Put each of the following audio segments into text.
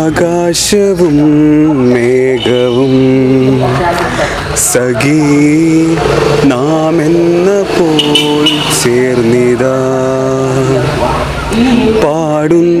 ആകാശവും മേഘവും സഖീ നാം എന്ന പോൽ ചേർന്നിതാ.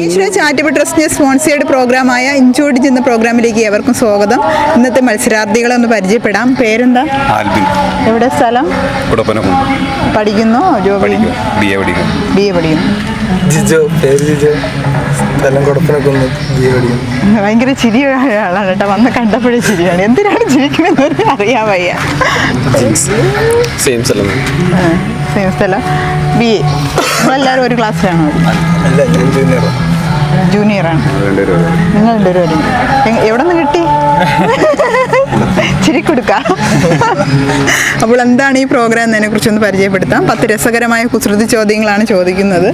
ഈശ്വര ചാരിറ്റബിൾ ട്രസ്റ്റിന്റെ സ്പോൺസേഡ് പ്രോഗ്രാമായ ഇഞ്ചോടി ചെന്ന പ്രോഗ്രാമിലേക്ക് ഏവർക്കും സ്വാഗതം. ഇന്നത്തെ മത്സരാർത്ഥികളെ ഒന്ന് പരിചയപ്പെടാം. പേരെന്താ? ആൽബിൻ. എവിടെ സ്ഥലം? പഠിക്കുന്നു. പഠിക്കുന്നോ. ജോബ് ബി എ പഠിക്കും ബി എ പഠിക്കുന്നു. ജിജോ പേര് ജിജോ. സ്ഥലം കൊടുപ്പനൊക്കെ ഭയങ്കര ചിരി ആളാണ് കേട്ടോ. വന്ന് കണ്ടപ്പോഴേ ചിരിയാണ്. എന്തിനാണ് ചിരിക്കണമെന്ന് അറിയാൻ വയ്യ. സെയിം സ്ഥലം. സെയിം സ്ഥലം. ബി എ എല്ലാവരും ഒരു ക്ലാസ്സിലാണോ? അല്ല ജൂനിയറാണ്. നിങ്ങൾ രണ്ടുപേരും എവിടെ നിന്ന് കിട്ടി? ചിരി കൊടുക്കാം. അപ്പോൾ എന്താണ് ഈ പ്രോഗ്രാം എന്നതിനെ കുറിച്ചൊന്ന് പരിചയപ്പെടുത്താം. പത്ത് രസകരമായ കുസൃതി ചോദ്യങ്ങളാണ് ചോദിക്കുന്നത്.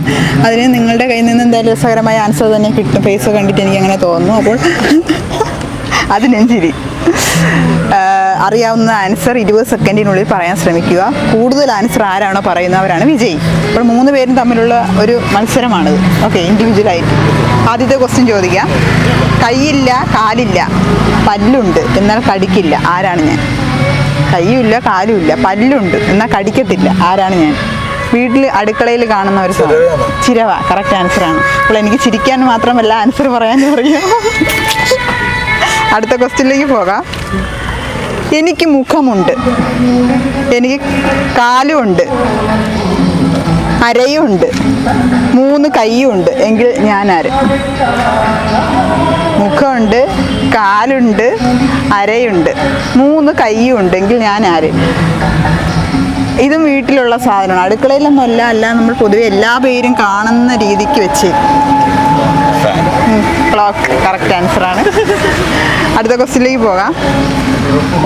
അതിന് നിങ്ങളുടെ കയ്യിൽ നിന്ന് എന്തായാലും രസകരമായ ആൻസർ തന്നെ കിട്ടും. ഫേസ് കണ്ടിട്ട് എനിക്ക് അങ്ങനെ തോന്നുന്നു. അപ്പോൾ അതിനും ചിരി. അറിയാവുന്ന ആൻസർ ഇരുപത് സെക്കൻഡിനുള്ളിൽ പറയാൻ ശ്രമിക്കുക. കൂടുതൽ ആൻസർ ആരാണോ പറയുന്നവരാണ് വിജയി. അപ്പോൾ മൂന്ന് പേരും തമ്മിലുള്ള ഒരു മത്സരമാണിത്. ഓക്കെ ഇൻഡിവിജ്വലായിട്ട് ആദ്യത്തെ ക്വസ്റ്റ്യൻ ചോദിക്കാം. കൈയില്ല കാലില്ല. പല്ലുണ്ട് എന്നാൽ കടിക്കില്ല. ആരാണ് ഞാൻ? കൈയുമില്ല കാലുമില്ല. പല്ലുണ്ട് എന്നാൽ കടിക്കത്തില്ല. ആരാണ് ഞാൻ? വീട്ടിൽ അടുക്കളയിൽ കാണുന്ന ഒരു സാധനം? ചിരവ കറക്റ്റ് ആൻസറാണ് അപ്പോൾ എനിക്ക് ചിരിക്കാൻ മാത്രമല്ല ആൻസർ പറയാൻ അറിയാം അടുത്ത ക്വസ്റ്റ്യനിലേക്ക് പോകാം. എനിക്ക് മുഖമുണ്ട്. എനിക്ക് കാലുമുണ്ട്. അരയുണ്ട് മൂന്ന് കൈയുണ്ട് എങ്കിൽ ഞാൻ ആര് മുഖമുണ്ട് കാലുണ്ട് അരയുണ്ട്. മൂന്ന് കൈയുണ്ട് എങ്കിൽ ഞാൻ ആര് ഇതും വീട്ടിലുള്ള സാധനമാണ്. അടുക്കളയിലൊന്നും അല്ല അല്ല നമ്മൾ പൊതുവെ എല്ലാ പേരും കാണുന്ന രീതിക്ക് വെച്ച്. ക്ലോക്ക് കറക്റ്റ് ആണ്. അടുത്ത ക്വസ്റ്റ്യനിലേക്ക് പോകാം.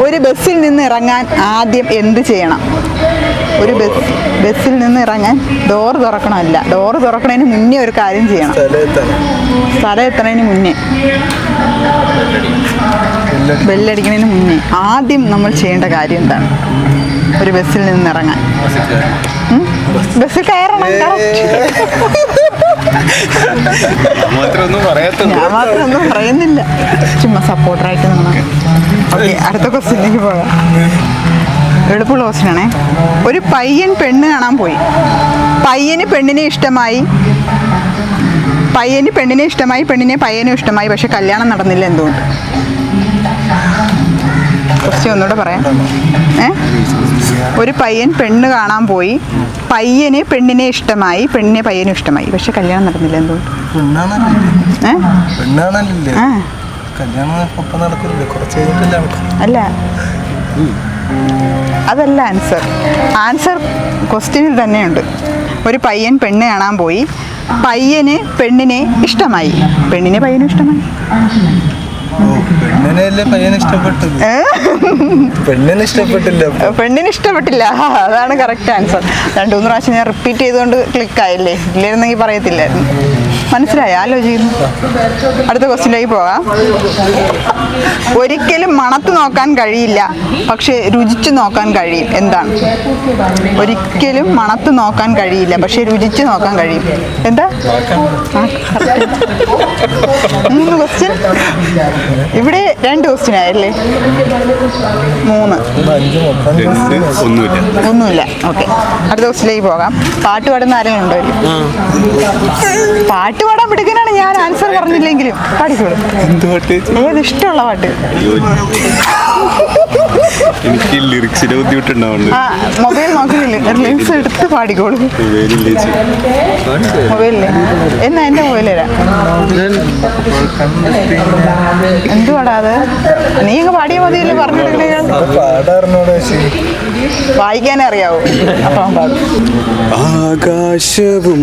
ഒരു ബസ്സിൽ നിന്ന് ഇറങ്ങാൻ ആദ്യം എന്ത് ചെയ്യണം? ഒരു ബസ് ബസ്സിൽ നിന്ന് ഇറങ്ങാൻ ഡോർ തുറക്കണമല്ല. ഡോർ തുറക്കണതിന് മുന്നേ ഒരു കാര്യം ചെയ്യണം. സ്ഥലം എത്തണതിന് മുന്നേ. ബെല്ലടിക്കണതിന് മുന്നേ ആദ്യം നമ്മൾ ചെയ്യേണ്ട കാര്യം എന്താണ്? ഒരു ബസ്സിൽ നിന്ന് ഇറങ്ങാൻ? ബസ്സിൽ കയറണം ഞാൻ മാത്രം ഒന്നും പറയുന്നില്ല. ചുമ്മാ സപ്പോർട്ടറായിട്ട് നിന്നാ ഓക്കെ അടുത്ത ക്വസ്റ്റ്യനിലേക്ക് പോകാം. എളുപ്പമുള്ള ക്വസ്റ്റ്യൻ ആണേ ഒരു പയ്യൻ പെണ്ണ് കാണാൻ പോയി. പയ്യന് പെണ്ണിനെ ഇഷ്ടമായി. പയ്യന് പെണ്ണിനെ ഇഷ്ടമായി പെണ്ണിനെ പയ്യനും ഇഷ്ടമായി പക്ഷെ കല്യാണം നടന്നില്ല എന്തുകൊണ്ട്? ക്വസ്റ്റ്യൻ ഒന്നുകൂടെ പറയാം. ഏ? ഒരു പയ്യൻ പെണ്ണ് കാണാൻ പോയി. പയ്യന് പെണ്ണിനെ ഇഷ്ടമായി പെണ്ണിനെ പയ്യനും ഇഷ്ടമായി. പക്ഷെ കല്യാണം നടന്നില്ല എന്തുകൊണ്ട് അല്ല. അതല്ല ആൻസർ. ആൻസർ ക്വസ്റ്റ്യനിൽ തന്നെയുണ്ട്. ഒരു പയ്യൻ പെണ്ണ് കാണാൻ പോയി. പയ്യന് പെണ്ണിനെ ഇഷ്ടമായി. പെണ്ണിനെ പയ്യനും ഇഷ്ടമായി. പയ്യനെ ഇഷ്ടപ്പെട്ടത്? ഏ? പെണ്ണിനെ ഇഷ്ടപ്പെട്ടില്ല. പെണ്ണിന് ഇഷ്ടപ്പെട്ടില്ല. അതാണ് കറക്റ്റ് ആൻസർ രണ്ടു മൂന്ന് പ്രാവശ്യം ഞാൻ റിപ്പീറ്റ് ചെയ്തുകൊണ്ട് ക്ലിക്ക് ആയില്ലേ? ഇല്ലായിരുന്നെങ്കിൽ പറയത്തില്ലായിരുന്നു. മനസ്സിലായി? ആലോചിക്കുന്നു. അടുത്ത ക്വസ്റ്റ്യനിലേക്ക് പോവാം ഒരിക്കലും മണത്ത് നോക്കാൻ കഴിയില്ല പക്ഷേ രുചിച്ചു നോക്കാൻ കഴിയും. എന്താണ്? ഒരിക്കലും മണത്ത് നോക്കാൻ കഴിയില്ല പക്ഷേ രുചിച്ചു നോക്കാൻ കഴിയും. എന്താ? മൂന്ന് ക്വസ്റ്റ്യൻ ഇവിടെ രണ്ട് ക്വസ്റ്റ്യൻ ആയല്ലേ? മൂന്ന്. ഒന്നുമില്ല. ഓക്കെ അടുത്ത ക്വസ്റ്റിലേക്ക് പോകാം. പാട്ട് പാടുന്ന ആരെങ്കിലും ഉണ്ടോ? പാട്ട് പാടാൻ പിടിക്കാനാണ് ഞാൻ ആൻസർ പറഞ്ഞില്ലെങ്കിലും. പാടിക്കോളൂ. ഏത് ഇഷ്ടമുള്ള പാട്ട്? എനിക്ക് ലിറിക്സിന്റെ ബുദ്ധിമുട്ടുണ്ടാവുന്നുണ്ട്. മൊബൈൽ നോക്കുന്നില്ല? ലിറിക്സ് എടുത്ത് പാടിക്കോളൂ. മൊബൈലില്ലേ എന്നാ എന്റെ മൊബൈൽ തരാം എന്തുവാടാ അത്? നീ അങ്ങ് പാടിയ മതിയല്ലേ പറഞ്ഞിട്ടില്ലേ വായിക്കാനേ അറിയാവൂ. ആകാശവും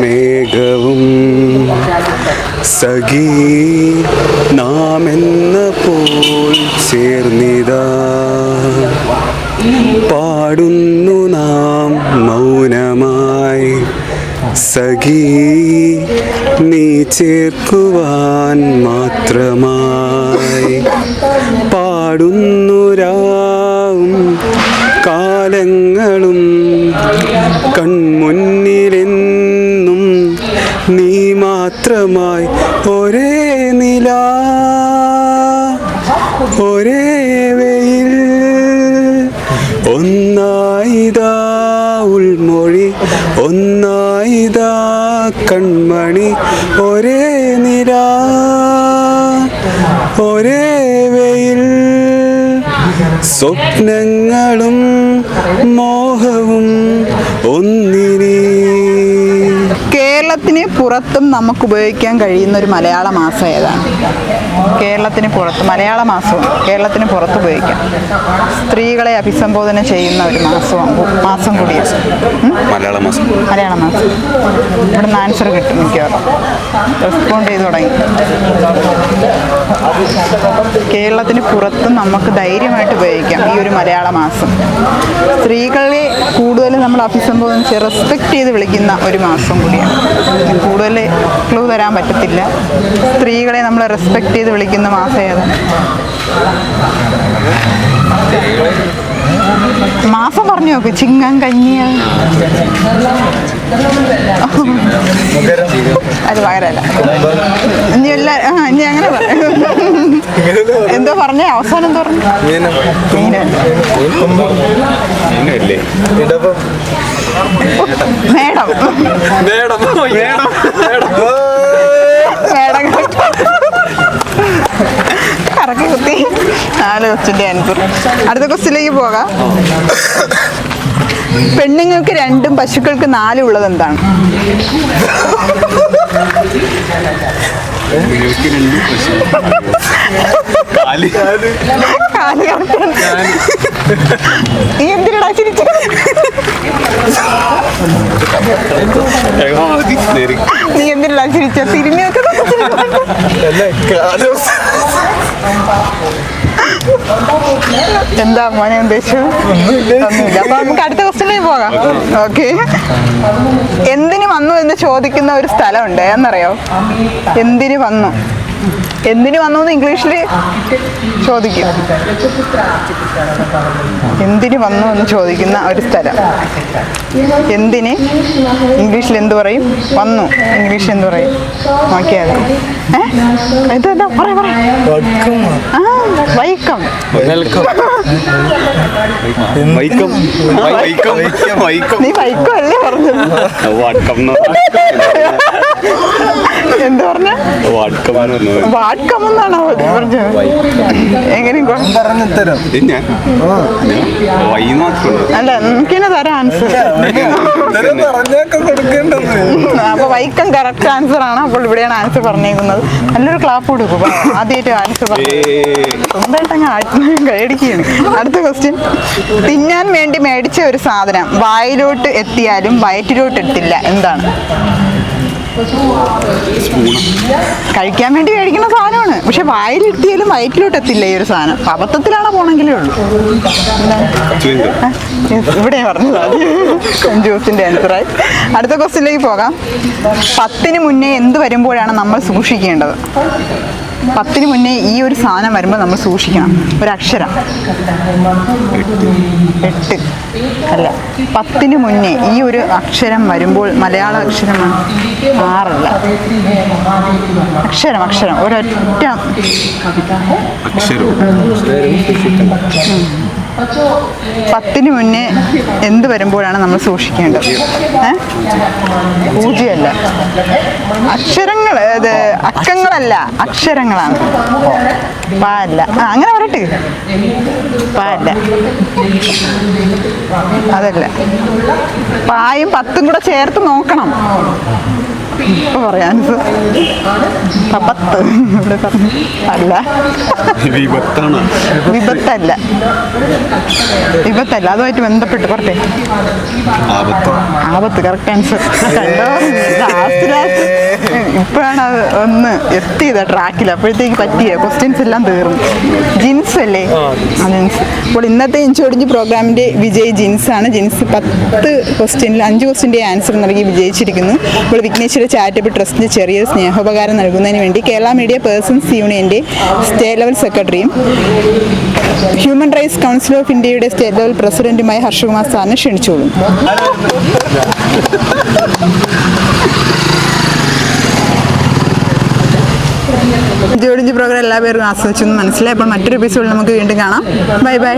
മേഘവും സഖീ നാം എന്ന പോൽ ചേർന്നിതാ. പാടുന്നു നാം മൗനമായി. സഖീ നീ ചേർക്കുവാൻ മാത്രമായി. പാടുന്നു രാവും കാലങ്ങളും കൺമുന്നിലെന്നും നീ മാത്രമായി കൺമണി ഒരേ നിര ഒരേ വെയിൽ. സ്വപ്നങ്ങളും മോഹവും ഒന്നിനീ കേരളത്തിന് പുറത്തും നമുക്ക് ഉപയോഗിക്കാൻ കഴിയുന്ന ഒരു മലയാള മാസം ഏതാണ്? കേരളത്തിന് പുറത്ത് മലയാള മാസവും കേരളത്തിന് പുറത്ത് ഉപയോഗിക്കാം. സ്ത്രീകളെ അഭിസംബോധന ചെയ്യുന്ന ഒരു മാസവും മാസം കൂടിയാണ്. മലയാള മാസം. മലയാള മാസം. ഇവിടുന്ന് ആൻസർ കിട്ടും മിക്കവാറും. റെസ്പോണ്ട് ചെയ്ത് തുടങ്ങി. കേരളത്തിന് പുറത്തും നമുക്ക് ധൈര്യമായിട്ട് ഉപയോഗിക്കാം ഈ ഒരു മലയാള മാസം. സ്ത്രീകളെ കൂടുതൽ നമ്മൾ അഭിസംബോധന ചെയ്ത് റെസ്പെക്ട് ചെയ്ത് വിളിക്കുന്ന ഒരു മാസം കൂടിയാണ്. കൂടുതൽ ക്ലൂ തരാൻ പറ്റത്തില്ല. സ്ത്രീകളെ നമ്മൾ റെസ്പെക്റ്റ് ചെയ്ത് വിളിക്കുന്ന മാസം ഏതാണ് മാസം പറഞ്ഞു നോക്ക്. ചിങ്ങം കഞ്ഞിയ അത് പകരല്ല ഇനി എല്ലാ ഇനി അങ്ങനെ. എന്തോ പറഞ്ഞേ? അവസാനം എന്തോ പറഞ്ഞു? മേഡം മേഡം നാല് ക്വസ്റ്റിന്റെ ആൻസർ അടുത്ത ക്വസ്റ്റിലേക്ക് പോകാം. പെണ്ണുങ്ങൾക്ക് രണ്ടും പശുക്കൾക്ക് നാലും ഉള്ളത് എന്താണ്? നീ എന്തിനാ ചിരിച്ചത്? നീ എന്തിനാ ചിരിച്ച തിരിഞ്ഞു നോക്കുന്ന എന്താ മോനെ ഉദ്ദേശം? അപ്പൊ നമുക്ക് അടുത്ത ക്വസ്റ്റിലേക്ക് പോകാം. ഓക്കെ. എന്തിന് വന്നു എന്ന് ചോദിക്കുന്ന ഒരു സ്ഥലമുണ്ട്. എന്നറിയോ? എന്തിന് വന്നു? എന്തിന് വന്നു എന്ന് ഇംഗ്ലീഷിൽ ചോദിക്കും. എന്തിനു വന്നു എന്ന് ചോദിക്കുന്ന ഒരു സ്ഥലം. എന്തിന്? ഇംഗ്ലീഷിൽ എന്ത് പറയും? വന്നു. ഇംഗ്ലീഷിൽ എന്ത് പറയും? നോക്കിയാൽ ഏഹ് ഇതെന്താ പറയാ പറയാ. ആ വൈക്കം. നീ വൈക്കം അല്ലേ പറഞ്ഞത്? എന്ത് അല്ല ആൻസർ വൈക്കം കറക്റ്റ് ആൻസർ ആണ്. അപ്പോൾ ഇവിടെയാണ് ആൻസർ പറഞ്ഞേക്കുന്നത്. നല്ലൊരു ക്ലാപ്പ് കൊടുക്കും ആദ്യമായിട്ട് ആൻസർ സ്വന്തമായിട്ട് അങ്ങ് അടുത്ത ക്വസ്റ്റ്യൻ തിന്നാൻ വേണ്ടി മേടിച്ച ഒരു സാധനം വായിലോട്ട് എത്തിയാലും വയറ്റിലോട്ട് എത്തില്ല. എന്താണ്? കഴിക്കാൻ വേണ്ടി മേടിക്കുന്ന സാധനമാണ്. പക്ഷെ വായിലെത്തിയാലും വയറ്റിലോട്ട് എത്തില്ല ഈ ഒരു സാധനം. അബദ്ധത്തിലാണോ പോണെങ്കിലേ ഉള്ളൂ. ഇവിടെ പറഞ്ഞത് ജ്യൂസിന്റെ ആൻസറായി അടുത്ത ക്വസ്റ്റിലേക്ക് പോകാം. പത്തിന് മുന്നേ എന്ത് വരുമ്പോഴാണ് നമ്മൾ സൂക്ഷിക്കേണ്ടത്? പത്തിന് മുന്നേ ഈ ഒരു സാധനം വരുമ്പോൾ നമ്മൾ സൂക്ഷിക്കണം. ഒരു അക്ഷരം എട്ട്. അല്ല പത്തിന് മുന്നേ ഈ ഒരു അക്ഷരം വരുമ്പോൾ മലയാള അക്ഷരമാണ് ആറല്ല. അക്ഷരം അക്ഷരം. ഒരൊറ്റ പത്തിന് മുന്നേ എന്ത് വരുമ്പോഴാണ് നമ്മൾ സൂക്ഷിക്കേണ്ടത്? പൂജയല്ല. അക്ഷരങ്ങൾ ഇത് അക്കങ്ങളല്ല അക്ഷരങ്ങളാണ്. പാ അല്ല ആ അങ്ങനെ പറയട്ടെ. പാ അല്ല അതല്ല. പായും പത്തും കൂടെ ചേർത്ത് നോക്കണം. ഇപ്പൊ പറയാൻ പത്ത് ഇവിടെ പറഞ്ഞു അല്ല. വിപത്താണ്. വിപത്തല്ല. വിപത്തല്ല. അതുമായിട്ട് ബന്ധപ്പെട്ട് പറട്ടെ ആപത്ത്. കറക്റ്റ് ആൻസർ കണ്ടോ? ലാസ്റ്റ് ലാസ്റ്റ് ഇപ്പോഴാണ് അത് ഒന്ന് എത്തിയത് ട്രാക്കിൽ അപ്പോഴത്തേക്ക് പറ്റിയ. ക്വസ്റ്റ്യൻസ് എല്ലാം തീർന്നു. ജിൻസ് അല്ലേ? ജിൻസ് അപ്പോൾ ഇന്നത്തെ ഇഞ്ചോടിഞ്ച് പ്രോഗ്രാമിന്റെ വിജയ് ജിൻസ് ആണ്. ജിൻസ് പത്ത് ക്വസ്റ്റ്യനിൽ അഞ്ച് ക്വസ്റ്റ്യന്റെ ആൻസർ നൽകി വിജയിച്ചിരിക്കുന്നു. അപ്പോൾ വിഘ്നേശ്വര ചാരിറ്റബിൾ ട്രസ്റ്റിന് ചെറിയ സ്നേഹോപകാരം നൽകുന്നതിന് വേണ്ടി കേരള മീഡിയ പേഴ്സൺസ് യൂണിയന്റെ സ്റ്റേറ്റ് ലെവൽ സെക്രട്ടറിയും ഹ്യൂമൻ റൈറ്റ്സ് കൗൺസിൽ ഓഫ് ഇന്ത്യയുടെ സ്റ്റേറ്റ് ലെവൽ പ്രസിഡന്റുമായ ഹർഷകുമാർ സാറിനെ ക്ഷണിച്ചോളും. ജോഡിഞ്ച് പ്രോഗ്രാം എല്ലാ പേരും ആസ്വദിച്ചെന്ന് മനസ്സിലായി. അപ്പോൾ മറ്റൊരു എപ്പിസോഡിൽ നമുക്ക് വീണ്ടും കാണാം. Bye bye